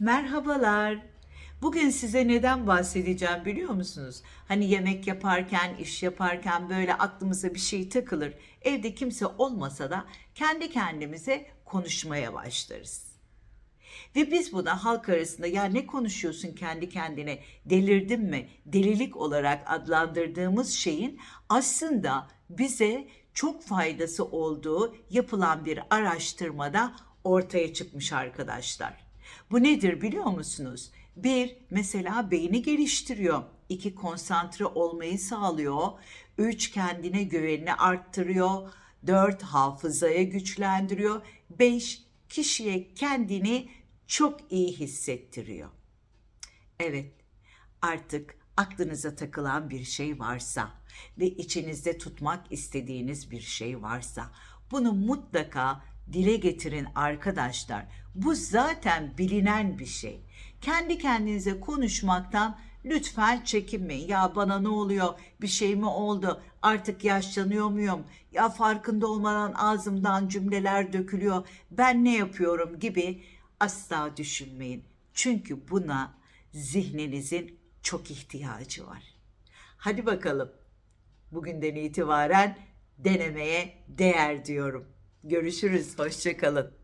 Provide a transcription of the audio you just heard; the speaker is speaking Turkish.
Merhabalar. Bugün size neden bahsedeceğim biliyor musunuz? Hani yemek yaparken, iş yaparken böyle aklımıza bir şey takılır. Evde kimse olmasa da kendi kendimize konuşmaya başlarız. Ve biz buna halk arasında ya ne konuşuyorsun kendi kendine delirdin mi delilik olarak adlandırdığımız şeyin aslında bize çok faydası olduğu yapılan bir araştırmada ortaya çıkmış arkadaşlar. Bu nedir biliyor musunuz? Bir, mesela beyni geliştiriyor. İki, konsantre olmayı sağlıyor. Üç, kendine güvenini arttırıyor. Dört, hafızaya güçlendiriyor. Beş, kişiye kendini çok iyi hissettiriyor. Evet, artık aklınıza takılan bir şey varsa ve içinizde tutmak istediğiniz bir şey varsa bunu mutlaka dile getirin arkadaşlar. Bu zaten bilinen bir şey. Kendi kendinize konuşmaktan lütfen çekinmeyin. Ya bana ne oluyor? Bir şey mi oldu? Artık yaşlanıyor muyum? Ya farkında olmadan ağzımdan cümleler dökülüyor. Ben ne yapıyorum gibi asla düşünmeyin. Çünkü buna zihninizin çok ihtiyacı var. Hadi bakalım. Bugünden itibaren denemeye değer diyorum. Görüşürüz. Hoşçakalın.